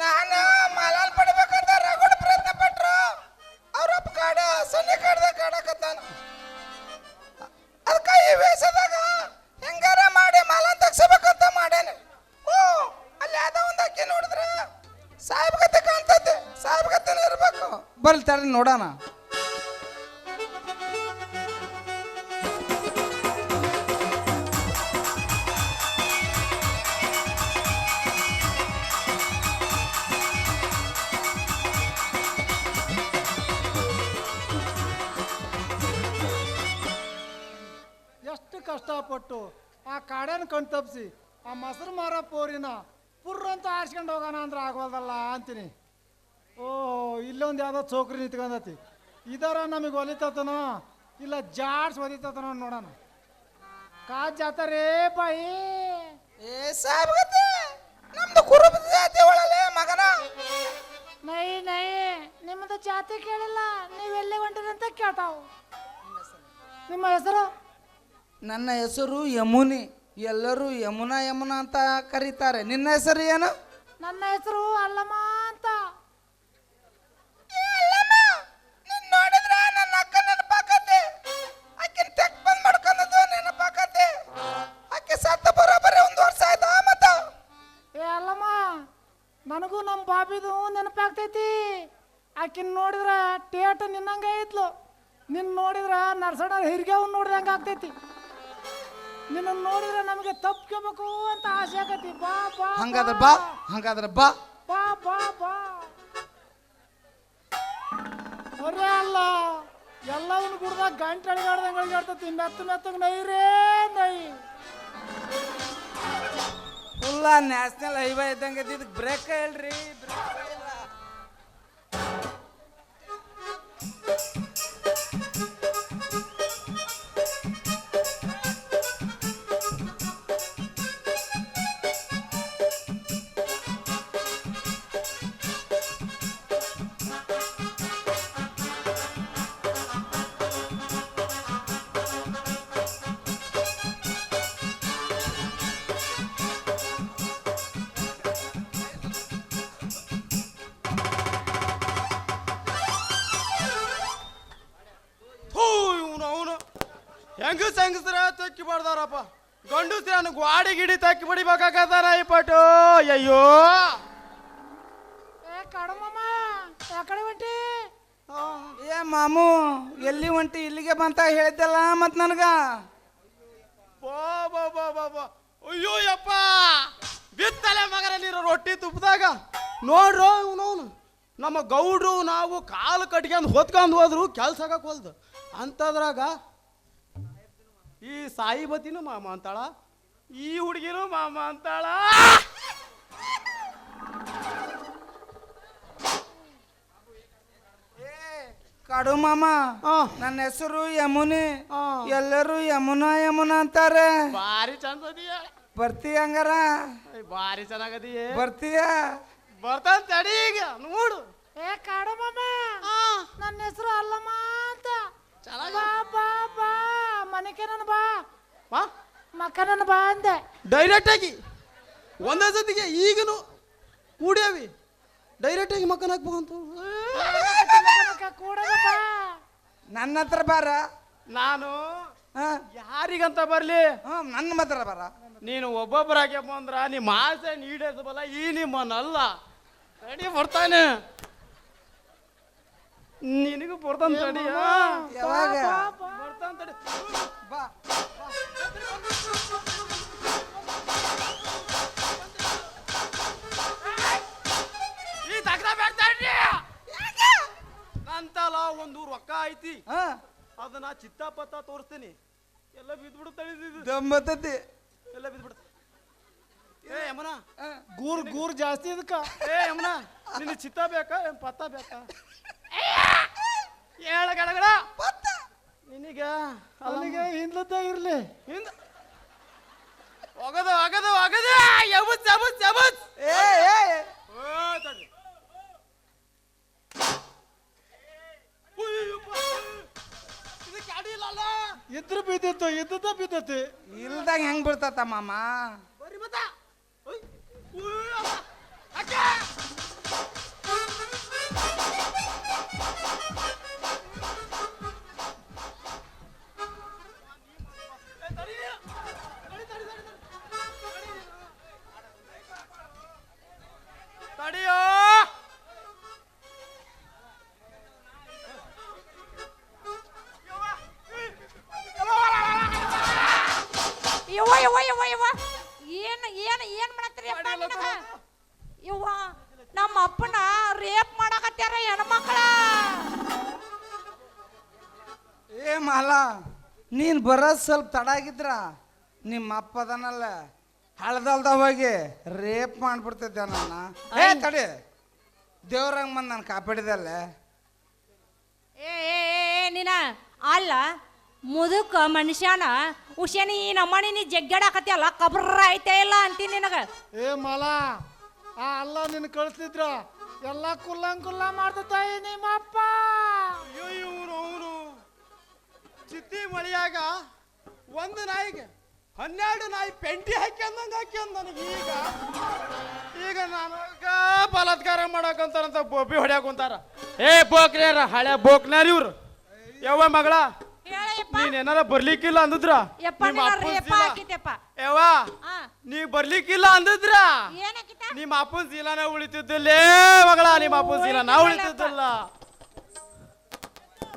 ನಾನು ಮಾಲಾಲ್ ಪಡಿಬೇಕಂತ ರಗಡ್ ಪ್ರಯತ್ನ ಪಟ್ರು. ಅವ್ರಪ್ಪ ಕಾಡ, ಸೊನ್ನೆ ಕಾಡ್ದಾಗ ಕಾಡಕತ್ತಾನ. ಅದಕ್ಕೆ ಈ ವೇಷದಾಗ ಹೆಂಗಾರ ಮಾಡಿ ಮಾಲ ತಗ್ಸಬೇಕಂತ ಮಾಡೇನಿ. ಓ ಅಲ್ಲಿ ಯಾವ್ದೋ ಒಂದು ಅಕ್ಕಿ ನೋಡಿದ್ರೆ ಸಾಹೇಬ್ ಗತೆ ಕಾಣ್ತೈತೆ. ಸಾಹೇಬ್ ಗತೆನೇ ಇರ್ಬೇಕು. ಬರ್ಲಿ ನೋಡೋಣ. ಎಷ್ಟು ಕಷ್ಟಪಟ್ಟು ಆ ಕಾಡೇನ ಕಣ್ ತಪ್ಪಿಸಿ ಆ ಮೊಸರು ಮಾರ ಪೋರಿನ ಪುರ್ರಂತ ಅಂತ ಆರ್ಸ್ಕೊಂಡು ಹೋಗೋಣ ಅಂದ್ರೆ ಆಗೋದಲ್ಲ ಅಂತೀನಿ. ಓ ಇಲ್ಲೊಂದು ಯಾವುದೋ ಚೋಕ್ರಿ ನಿಂತ್ಕೊಂಡತಿ. ಇದರ ನಮಗೆ ಒಲಿತತನೋ ಇಲ್ಲ ಜಾಡ್ಸ್ ಒಲಿತತನೋ ನೋಡೋಣ. ಕಾ ಜಾತಾರೇ ಬಾಯಿ. ಏ ಸಾಹೇಬ್ ಗತೆ ನಮ್ದು ಕುರುಬ ಜಾತಿ ಒಳಲೆ ಮಗನ? ನೈ ನೈ ನಿಮ್ಮದು ಜಾತಿ ಕೇಳಿಲ್ಲ ನೀವು ಎಲ್ಲಿ ಹೊಂಟಿರಿ ಅಂತ ಕೇಳ್ತಾವು. ನಿಮ್ಮ ಹೆಸರು? ನನ್ನ ಹೆಸರು ಯಮುನಿ. ಎಲ್ಲರೂ ಯಮುನಾ ಯಮುನಾ ಅಂತ ಕರೀತಾರೆ. ನಿನ್ನ ಹೆಸರು ಏನು? ನನ್ನ ಹೆಸರು ಅಲ್ಲಮ್ಮ ಅಂತ. ನಿನ್ ನೋಡಿದ್ರ ನನ್ನ ಅಕ್ಕ ನೆನಪಾಕತ್ತೆ? ಆಕಿನ ತೆಕ್ ಬಂದ್ ಮಾಡ್ಕೊಂಡದ್ದು ನೆನಪಾಕತ್ತೆ. ಆಕೆ ಸತ್ತ ಬರೋಬರಿ ಒಂದು ವರ್ಷ ಆಯ್ತಾ ಮತ್ತ? ಏ ಅಲ್ಲಮ್ಮ ನನಗೂ ನಮ್ಮ ಬಾಬಿದು ನೆನಪಾಗ್ತೈತಿ. ಆಕಿನ್ ನೋಡಿದ್ರ ಟೇಟ್ ನಿನ್ನಂಗೆ ಐತ್ಲು ನಿನ್ನ ನೋಡಿದ್ರ ನರ್ಸಡ ಹಿರಿಗೆವ್ ನೋಡ್ದಂಗೆ ಆಗ್ತೈತಿ ನಿನ್ನ ನೋಡಿದ್ರೆ ನಮಗೆ ತಪ್ಕೋಬೇಕು ಅಂತ ಆಸೆ ಆಗತಿ ಬಾ ಬಾ ಹಂಗಾದ್ರ ಬಾ. ಹಂಗಾದ್ರ ಬಾ. ಬಾ ಬಾ ಬಾ. ಅರೇ ಅಲ್ಲ ಎಲ್ಲವನ್ನ ಕುಡ್ದಾಗ ಗಂಟೆ ಅಳಿಗಾಡ್ದಂಗೆ ಅಳಿಗಾಡ್ತತಿ ಮೆತ್ತ ಮೆತ್ತಗೆ ನೈರೇ ನೈ. ಫುಲ್ಲ ನ್ಯಾಷನಲ್ ಹೈವೇ ಇದ್ದಂಗೆ ಇದಕ್ಕೆ ಬ್ರೇಕ್ ಹೇಳ್ರಿ ಬ್ರೇಕ್ ಇಲ್ಲ ಹೆಂಗಸ್ ಹೆಂಗಸ್ರ ತಕ್ಕಿ ಬಡ್ದಾರಪ್ಪ ಗಂಡಸ್ರ ಗ್ವಾಡಿ ಗಿಡಿ ತಕ್ಕಿ ಬಡಿಬೇಕಾಗತ್ತಾರ ಈ ಪಟು. ಅಯ್ಯೋ ಏ ಮಾಮು ಎಲ್ಲಿ ಹೊಂಟಿ ಇಲ್ಲಿಗೆ ಬಂತ ಹೇಳಿದ್ದಲ್ಲ ಮತ್ ನನಗ. ಅಯ್ಯೋ ಯಪ್ಪ. ಬಿತ್ತಲೆ ಮಗನ ನೀರು ರೊಟ್ಟಿ ತುಪ್ಪದಾಗ. ನೋಡ್ರು ಇವನವನು ನಮ್ಮ ಗೌಡ್ರು ನಾವು ಕಾಲು ಕಟ್ಕೊಂಡು ಹೊತ್ಕೊಂಡು ಹೋದ್ರು ಕೆಲ್ಸ ಆಗಕ್ಕೆ ಹೊಲ್ದು. ಅಂಥದ್ರಾಗ ಈ ಸಾಯಿಬತಿನೂ ಮಾಮ ಅಂತಾಳ ಈ ಹುಡುಗಿನೂ ಮಾಮ ಅಂತಾಳ. ಕಾಡು ಮಾಮ ಆ, ನನ್ನ ಹೆಸರು ಯಮುನಿ. ಎಲ್ಲರೂ ಯಮುನಾ ಯಮುನಾ ಅಂತಾರೆ. ಬಾರಿ ಚಂದ ಅದೀಯ. ಬರ್ತೀಯ ಹಂಗಾರ? ಭಾರಿ ಚೆನ್ನಾಗದೀಯ. ಬರ್ತೀಯ? ಬರ್ತಾನ ತಡಿ ಈಗ ನೋಡು. ಏ ಕಡಮಮ್ಮ ನನ್ನ ಹೆಸರು ಅಲ್ಲಮ್ಮ ಅಂತ. ಚೆನ್ನಾಗಿ ಬಾ ಬಾ ಬಾ. ಮನೆಗೆ ನಾನು ಬಾ. ವಾ? ಮಕ್ಕ ಬಾ ಅಂದೆ. ಡೈರೆಕ್ಟ್ ಆಗಿ. ಒಂದೇ ಸತಿಗೆ ಈಗನು ಕೂಡ್ಯಾವಿ. ಡೈರೆಕ್ಟ್ ಆಗಿ ಮಕ್ಕನ ಹಾಕ್ಬೇಕಂತ. ಬಾ. ನನ್ನ ಹತ್ರ ಬಾರ. ನಾನು ಹಾ. ಯಾರಿಗಂತ ಬರ್ಲಿ? ನನ್ನ ಹತ್ರ ಬಾರ. ನೀನು ಒಬ್ಬೊಬ್ಬರಾಗೆ ಬಂದ್ರ ನಿಮ್ಮ ಆಸೆ ನೀಡೋದು ಈ ನಿಮ್ಮನ್ನಲ್ಲ ರೆಡಿ ಬರ್ತಾನೆ ನಿನಗೂ ಬರ್ತಾನ ತಡಿ ಆ. ಯಾವಾಗ? ಬರ್ತಾನೆ ತಡಿ. ಬಾ ಈ ತಗ್ದ ಬೇಡ್ತಾಡ್ರಿ ಅಂತಲ್ಲ ಒಂದು ರೊಕ್ಕ ಐತಿ. ಅದನ್ನ ಚಿತ್ತಪತ್ತ ತೋರಿಸ್ತೀನಿ. ಎಲ್ಲ ಬಿದ್ಬಿಡು ತಳಿದಿದ್ದು ದಮ್ಮತ್ತತಿ. ಎಲ್ಲ ಬಿದ್ಬಿಡು ಏ ಯಮನ ಗೂರ್ ಗೂರ್ ಜಾಸ್ತಿ ಇದಕ್ಕ. ಏ ಯಮನ ನಿನ್ನ ಚಿತ್ತ ಬೇಕಾ? ಏನ್ ಪತ್ತ ಬೇಕಾ? ಹೇಳ ಗಡಗಡ ನಿನಗ ಅಲ್ಲಿಗೆ ಹಿಂದ್ಲದ್ದ ಇರ್ಲಿ. ಹಿಂದ ಒಗದು ಒಗದು ಒಗದು. ಯಬುತ್ ಯಬುತ್ ಯಬುತ್ ಏ ಏ ಓ ತಡಿ. ಇದಕ್ಕೆ ಅಡಿಯಿಲ್ಲಲ್ಲ ಇದ್ರ ಬಿದ್ದಿತ್ತು ಇದ್ದದ ಬಿದ್ದತಿ. ಇಲ್ದಂಗ ಹೆಂಗ್ ಬಿಡ್ತತ್ತ ಮಾಮ ಬರಿ ಮತ್ತ. ಏ ಮಾಲ ನೀನು ಬರೋದು ಸ್ವಲ್ಪ ತಡ ಆಗಿದ್ರ ನಿಮ್ಮ ಅಪ್ಪ ಅದನಲ್ಲ ಹಳದಲ್ದ ಹೋಗಿ ರೇಪ್ ಮಾಡಿಬಿಡ್ತಿದ್ದೆ ನನ್ನ ಏ ತಡಿ ದೇವ್ರಂಗ ಬಂದು ನಾನು ಕಾಪಾಡಿದಲ್ಲ. ಏ ಏ, ಏ, ಏ, ನೀನ ಅಲ್ಲ ಮುದುಕ ಮನುಷ್ಯನ ಉಷನಿ ಈ ನಮ್ಮಣಿ ನೀ ಜಗ್ಗಾಡಕತ್ತಿಯಲ್ಲ ಕಬ್ರ ಐತೆ ಇಲ್ಲ ಅಂತೀನಿ ನಿನಗ. ಏ ಮಲ ಆ ಅಲ್ಲ ನಿನ್ ಕಳ್ಸಿದ್ರ ಎಲ್ಲ ಕುಲ್ಲಂಗ್ ಕುಲ್ಲ ಮಾಡ್ತಾ ನಿಮ್ಮಪ್ಪ ಅಯ್ಯೋ ಚಿತ್ತಿ ಮಳಿಯಾಗ ಒಂದು ನಾಯಿಗೆ ಹನ್ನೆರಡು ನಾಯಿ ಪೆಂಟಿ ಹಾಕ್ಯಂದಂಗೆ ಹಾಕ್ಯಂದ ನನಗೆ ಈಗ. ಈಗ ನಾನು ಬಲಾತ್ಕಾರ ಮಾಡಕಂತಾರಂತ ಬೋಬಿ ಹೊಡ್ಯಾಕ ಕುಂತಾರ. ಏ ಬೋಕ್ರಿಯಾರ ಹಳೆ ಬೋಕ್ನಾರ ಇವ್ರು. ಯವ್ವ ಮಗಳ ಹೇಳಯ್ಯಪ್ಪ. ನೀನ್ ಏನಾರ ಬರ್ಲಿಕ್ಕಿಲ್ಲ ಅಂದಿದ್ರ? ಯವ್ವ ನೀ ಬರ್ಲಿಕ್ಕಿಲ್ಲ ಅಂದಿದ್ರ? ನಿಮ್ಮ ಅಪ್ಪನ ಸೀಲಾನ ಉಳಿತಿದ್ದಲ್ಲೇ. ಮಗಳ ನಿಮ್ಮ ಅಪ್ಪನ ಸೀಲಾನ ಉಳಿತಿದ್ದಿಲ್ಲ.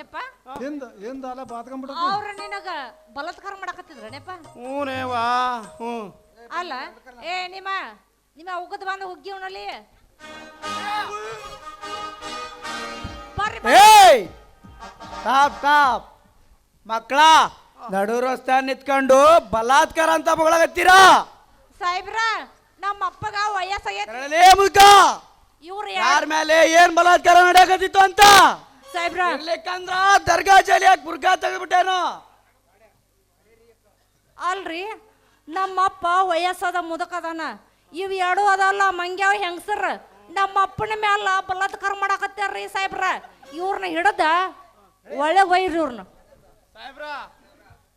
ಯಪ್ಪ. ಹಿಂದ ಹಿಂದ ಅಲ್ಲ ಬಾತ್ಕೊಂಡ್ಬಿಟ್ಟು ಅವ್ರ ನಿನಗ ಬಲಾತ್ಕಾರ ಮಾಡಕತ್ತಿದ್ರನೇಪ್ಪ ಹ್ಞೂನೇವಾ ಹ್ಞೂ ಅಲ್ಲ ಏ ನಿಮ್ಮ ನಿಮ್ಮ ಉಗದ್ ಬಂದ ಹುಗ್ಗಿ ಉಣಲಿ. ಏಯ್! ಟಾಪ್ ಟಾಪ್. ಮಕ್ಕಳ ನಡು ರಸ್ತೆ ನಿತ್ಕೊಂಡು ಬಲಾತ್ಕಾರ ಅಂತ ಮಗಳಾಗತ್ತೀರ ಸಾಹೇಬ್ರ ನಮ್ಮ ಅಪ್ಪಗ ವಯಸ್ಸಾಗೈತಿ ಇವ್ರ ಮುದ್ಕ. ಇವ್ರು ಯಾರ ಮೇಲೆ ಏನ್ ಬಲಾತ್ಕಾರ ನಡೆಯಕತ್ತಿತ್ತು ಅಂತ? ಸಾಹೇಬ್ರ. ಇರ್ಲಿಕ್ಕಂದ್ರ ದರ್ಗಾ ಜಲಿಯಾಗಿ ಬುರ್ಗಾ ತೆಗೆದ್ಬಿಟ್ಟೇನೋ? ಅಲ್ರಿ ನಮ್ಮಪ್ಪ ವಯಸ್ಸಾದ ಮುದಕದಾನ ಇವ್ ಎರಡು ಅದಲ್ಲ ಮಂಗ್ಯಾವ ಹೆಂಗಸರ್. ನಮ್ಮ ಅಪ್ಪನ ಮ್ಯಾಲ ಬಲತ್ಕಾರ ಮಾಡಾಕತ್ತಾರ್ರಿ ಸಾಹೇಬ್ರ. ಇವ್ರನ್ನ ಹಿಡದ ಒಳ್ಳೆ ಒಯ್ರಿ ಇವ್ರನ್ನ ಸಾಹೇಬ್ರ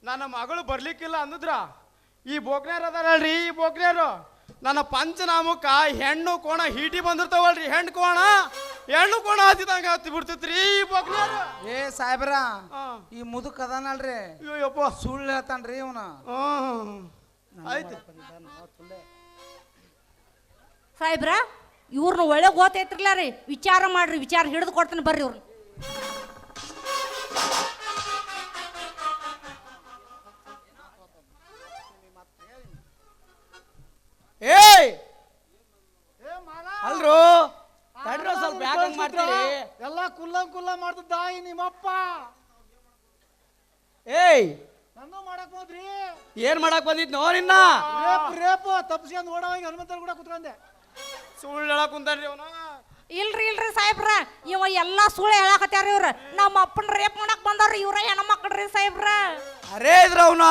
ನನ್ನ ಮಗಳು ಬರ್ಲಿಕ್ಕಿಲ್ಲ ಅಂದಿದ್ರ ಈ ಬೋಕ್ನ್ಯಾರ ಅದಾರಲ್ರಿ ಈ ಬೋಗ್ನೇರು ನನ್ನ ಪಂಚನಾಮಕ್ಕ ಹೆಣ್ಣು ಕೋಣ ಹೀಟಿ ಬಂದಿರ್ತಾವಲ್ರಿ ಹೆಣ್ಣು ಕೋಣ. ಹೆಣ್ಣು ಕೋಣ ಹತ್ತಿದಂಗ ಹತ್ತಿ ಬಿಡ್ತೈತ್ರಿ ಈ ಏ ಸಾಹೇಬ್ರ. ಈ ಮುದುಕ್ ಅದಾನಲ್ರಿ. ಅಯ್ಯೋ ಯಪ್ಪ ಸುಳ್ಳು ಹೇಳ್ತಾನ್ರಿ ಇವನ. ಹ್ಮ್. ಆಯ್ತು. ಸಾಹೇಬ್ರ ಇವ್ರನ್ನ ಒಳ್ಳೆ ಗೊತ್ತೈತ್ರಲ್ಲ ರೀ. ವಿಚಾರ ಮಾಡ್ರಿ ವಿಚಾರ ಹಿಡಿದು ಕೊಡ್ತಾನೆ ಬರ್ರಿ ಇವ್ರನ್ನ ಏಯ್! ಅಲ್ರು? ಹಂಗ್ ಮಾಡ್ತೀರಿ? ಎಲ್ಲ ಕುಲ್ಲ ಕುಲ್ಲ ಮಾಡ್ತಿದ್ದಾಯಿ ನಿಮ್ಮಪ್ಪ. ಏಯ್! ನನ್ನ ಮಾಡಕ್ ಹೋದ್ರಿ. ಏನ್ ಮಾಡಕ್ ಬಂದಿದ್ ನೋ ನಿನ್ನ ರೇಪ್ ರೇಪ್ ತಪ್ಸ್ಕೊಂಡ್ ಓಡೋಗಿ ಹನುಮಂತರ ಕೂಡ ಕುತ್ಕೊಂಡೆ. ಸುಳ್ಳು ಹೇಳಕ್ ಕುಂತಾನ್ರಿ ಅವನ. ಇಲ್ರಿ ಇಲ್ರಿ ಸಾಹೇಬ್ರ. ಇವ ಎಲ್ಲಾ ಸುಳ್ಳು ಹೇಳಕತ್ಯಾರ ಇವ್ರ. ನಮ್ಮ ಅಪ್ಪನ ರೇಪ್ ಮಾಡಕ್ ಬಂದಾರ ಇವ್ರ ಹೆಣ್ಮಕ್ಳ್ರಿ ಸಾಹೇಬ್ರ. ಅರೇ ಇದ್ರ ಅವನ.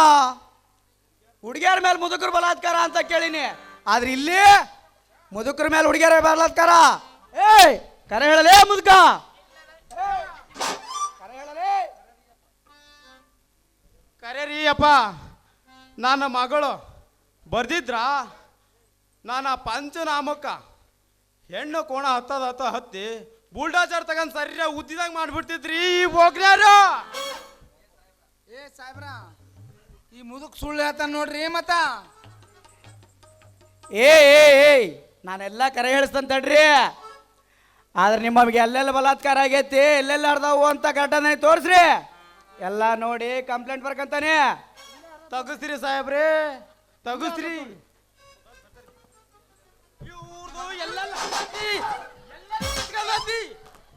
ಹುಡುಗಿಯರ ಮೇಲೆ ಮುದುಕರು ಬಲಾತ್ಕಾರ ಅಂತ ಕೇಳಿನಿ. ಆದ್ರೆ ಇಲ್ಲಿ ಮುದುಕರ ಮೇಲೆ ಹುಡುಗಿಯರ ಬಲಾತ್ಕಾರ. ಏಯ್! ಕರೆ ಹೇಳಲೇ ಮುದುಕ. ಕರೆ ಹೇಳಲೇ. ಕರೆ ರೀ ಅಪ್ಪ. ನನ್ನ ಮಗಳು ಬರ್ದಿದ್ರ? ನಾನು ಪಂಚನಾಮಕ್ಕ ಹೆಣ್ಣು ಕೋಣ ಹತ್ತದ ಹತ್ತ ಹತ್ತಿ ಬುಲ್ಡಾಜರ್ ತಗೊಂಡ್ ಸರಿಯಾಗಿ ಉದ್ದಿದಾಗ ಮಾಡ್ಬಿಡ್ತಿದ್ರಿ ಈ ಬೋಗ್ರ್ಯಾರು ಏ ಸಾಹೇಬ್ರ ಈ ಮುದುಕ್ ಸುಳ್ಳು ಹೇಳ್ತಾನ ನೋಡ್ರಿ ಮತ್ತ. ಏ ಏ ಏಯ್ ನಾನೆಲ್ಲ ಕರೆ ಹೇಳಿಸ್ತಂತ ತಡ್ರಿ. ಆದ್ರೆ ನಿಮಗೆ ಎಲ್ಲೆಲ್ಲಿ ಬಲಾತ್ಕಾರ ಆಗೈತಿ, ಎಲ್ಲೆಲ್ಲಿ ಅರ್ಧವು ಅಂತ ಘಟನೆ ತೋರಿಸ್ರಿ. ಎಲ್ಲ ನೋಡಿ ಕಂಪ್ಲೇಂಟ್ ಬರ್ಕಂತಾನೆ. ತಗಸ್ರಿ ಸಾಹೇಬ್ರಿ ತಗಸ್ರಿ.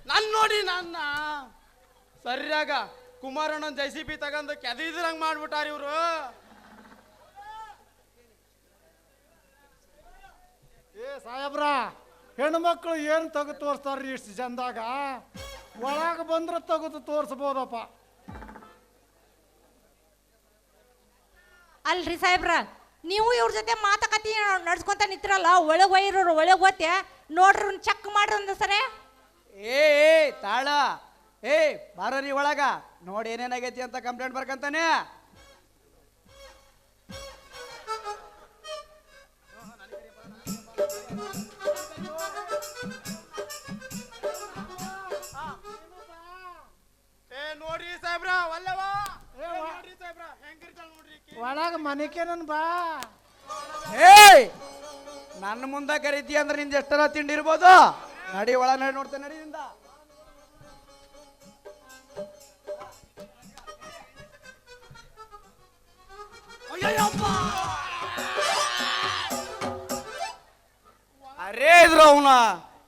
ನನ್ ನೋಡಿ ನನ್ನ. ಸರಿಯಾಗ ಕುಮಾರಣ್ಣನ್ ಜೆ ಸಿ ಬಿ ತಗೊಂಡು ಕೆದಿದ್ರಂಗ್ ಮಾಡ್ಬಿಟ್ಟಾರ ಇವ್ರು ಏ ಸಾಹೇಬ್ರ ಹೆಣ್ಮಕ್ಳು ಏನು ತೆಗೆದು ತೋರಿಸ್ತಾರ್ರಿ ಇಷ್ಟು ಜನದಾಗ? ಒಳಗೆ ಬಂದ್ರೆ ತೆಗೆದು ತೋರಿಸ್ಬೋದಪ್ಪ. ಅಲ್ರಿ ಸಾಹೇಬ್ರ ನೀವು ಇವ್ರ ಜೊತೆ ಮಾತುಕತೆ ನಡ್ಸ್ಕೊಂತ ನಿಂತಿರಲ್ಲ ಒಳಗೆ ಒಯ್ರೋರು ಒಳಗೆ ಓದ್ತೆ ನೋಡ್ರಿ ಚೆಕ್ ಮಾಡ್ರಿ ಒಂದು ಸರಿ. ಏ ಏ ತಾಳ. ಏ ಬಾರೋರಿ ಒಳಗ. ನೋಡಿ ಏನೇನಾಗೈತಿ ಅಂತ ಕಂಪ್ಲೇಂಟ್ ಬರ್ಕಂತಾನೆ. ಸಾಹೇಬ್ರ ಒಳಗ ಮನಿಕೇನನ್ ಬಾ. ಏಯ್ ನನ್ನ ಮುಂದೆ ಕರೀತಿ ಅಂದ್ರೆ ನಿಂದ ಎಷ್ಟರ ತಿಂಡಿರ್ಬೋದು ನಡಿ ಒಳ ನಡಿ ನೋಡ್ತೇನೆ ನಡಿಯಿಂದ ಅರೇ ಇದ್ರು ಅವನ.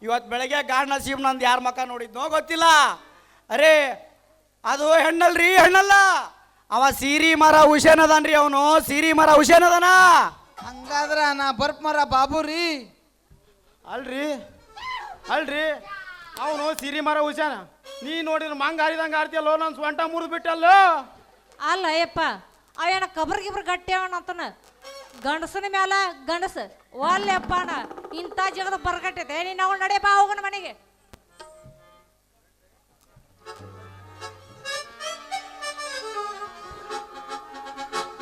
ಇವತ್ ಬೆಳಗ್ಗೆ ಗಾರ್ಡ್ ನಸೀಬ್ ನಂದು ಯಾರ ಮಕ್ಕ ನೋಡಿದ್ನೋ ಗೊತ್ತಿಲ್ಲ. ಅರೇ ಅದು ಹೆಣ್ಣಲ್ರಿ ಹೆಣ್ಣಲ್ಲ. ಅವ ಸೀರಿ ಮರ ಹುಷೇನದನ್ರಿ ಅವನು ಸೀರಿ ಮರ ಹುಷೇನದನ ಅದಾನ ಹಂಗಾದ್ರ ನಾ ಬರ್ಪ್ ಮರ ಬಾಬು ರೀ. ಅಲ್ರಿ ಅಲ್ರಿ. ಅವನು ಸಿರಿ ಮರ ಹುಷಾನ ನೀ ನೋಡಿದ್ರೆ ಮಂಗ ಹಾರಿದಂಗ ಆರ್ತಿಯಲ್ಲೋ ನನ್ನ ಸ್ವಂಟ ಮುರಿದು ಬಿಟ್ಟಲ್ಲೋ. ಅಲ್ಲ ಅಯ್ಯಪ್ಪ ಅವೇನ ಕಬರ್ ಗಿಬ್ರ ಗಟ್ಟಿ ಅವನಂತನ ಗಂಡಸನ ಮ್ಯಾಲ ಗಂಡಸ. ಒಲ್ಲೆಪ್ಪನ ಇಂಥ ಜಗದ ಬರ್ಗಟ್ಟೈತೆ. ನೀನು ನಾವು ನಡೆಯಪ್ಪ ಹೋಗೋಣ ಮನೆಗೆ.